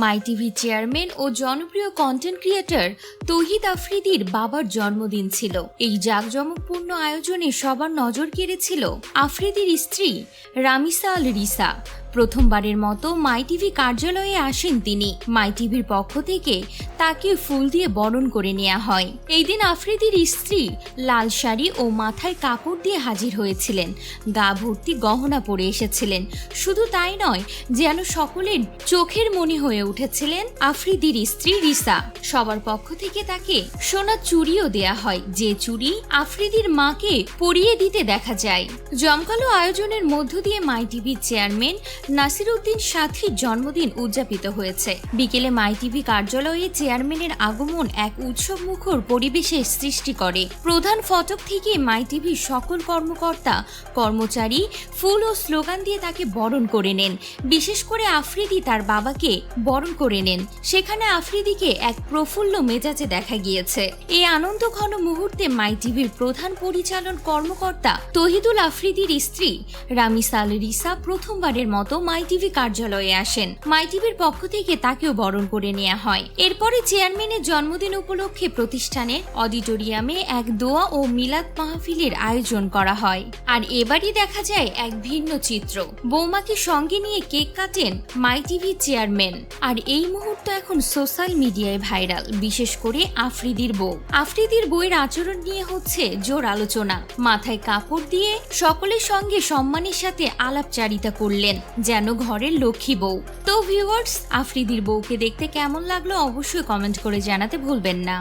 মাই TV chairman ও জনপ্রিয় content creator তহিদ আফ্রিদির বাবার জন্মদিন ছিল। এই জাঁকজমকপূর্ণ আয়োজনে সবার নজর কেড়েছিল আফ্রিদির স্ত্রী রামিসা আল রিসা। প্রথমবারের মতো মাই টিভি কার্যালয়ে আসেন তিনি। মাই টিভির পক্ষ থেকে তাকে ফুল দিয়ে বরণ করে নেওয়া হয়। এই দিন আফ্রিদির স্ত্রী লাল শাড়ি ও মাথায় কাপড় দিয়ে হাজির হয়েছিলেন। গা ভর্তি গহনা পরে এসেছিলেন। শুধু তাই নয়, যেন সকলের চোখের মনি হয়ে উঠেছিলেন আফ্রিদির স্ত্রী রিসা। সবার পক্ষ থেকে তাকে সোনার চুরিও দেয়া হয়, যে চুরি আফ্রিদির মাকে পরিয়ে দিতে দেখা যায়। জমকালো আয়োজনের মধ্য দিয়ে মাই টিভির চেয়ারম্যান নাসির উদ্দিন সাথীর জন্মদিন উদযাপিত হয়েছে। বিকেলে মাই টিভি কার্যালয়ে চেয়ারম্যানের আগমন এক উৎসব মুখর পরিবেশের সৃষ্টি করে। প্রধান ফটক থেকে মাই টিভির সকল কর্মকর্তা, কর্মচারী ফুল ও স্লোগান দিয়ে তাকে বরণ করে নেন। বিশেষ করে আফ্রিদি তার বাবাকে বরণ করে নেন। সেখানে আফ্রিদিকে এক প্রফুল্ল মেজাজে দেখা গিয়েছে। এই আনন্দ ঘন মুহূর্তে মাই টিভির প্রধান পরিচালন কর্মকর্তা তহিদুল আফ্রিদির স্ত্রী, রামিসাল রিসা প্রথমবারের মতো মাই টিভি কার্যালয়ে আসেন। মাই টিভির পক্ষ থেকে তাকেও বরণ করে নেওয়া হয়। এরপরে চেয়ারম্যানের জন্মদিন উপলক্ষে প্রতিষ্ঠানের অডিটোরিয়ামে এক দোয়া ও মিলাদ মাহফিলের আয়োজন করা হয়। আর এবারই দেখা যায় এক ভিন্ন চিত্র। বৌমাকে সঙ্গে নিয়ে কেক কাটেন মাই টিভি চেয়ারম্যান। আর এই মুহূর্ত এখন সোশ্যাল মিডিয়ায় ভাইরাল, বিশেষ করে আফ্রিদির বউ। আফ্রিদির বইয়ের আচরণ নিয়ে হচ্ছে জোর আলোচনা। মাথায় কাপড় দিয়ে সকলের সঙ্গে সম্মানের সাথে আলাপচারিতা করলেন যেন ঘরের লক্ষ্মী বউ। তো ভিউয়ার্স আফ্রিদির বউকে দেখতে কেমন লাগল অবশ্যই কমেন্ট করে জানাতে ভুলবেন না।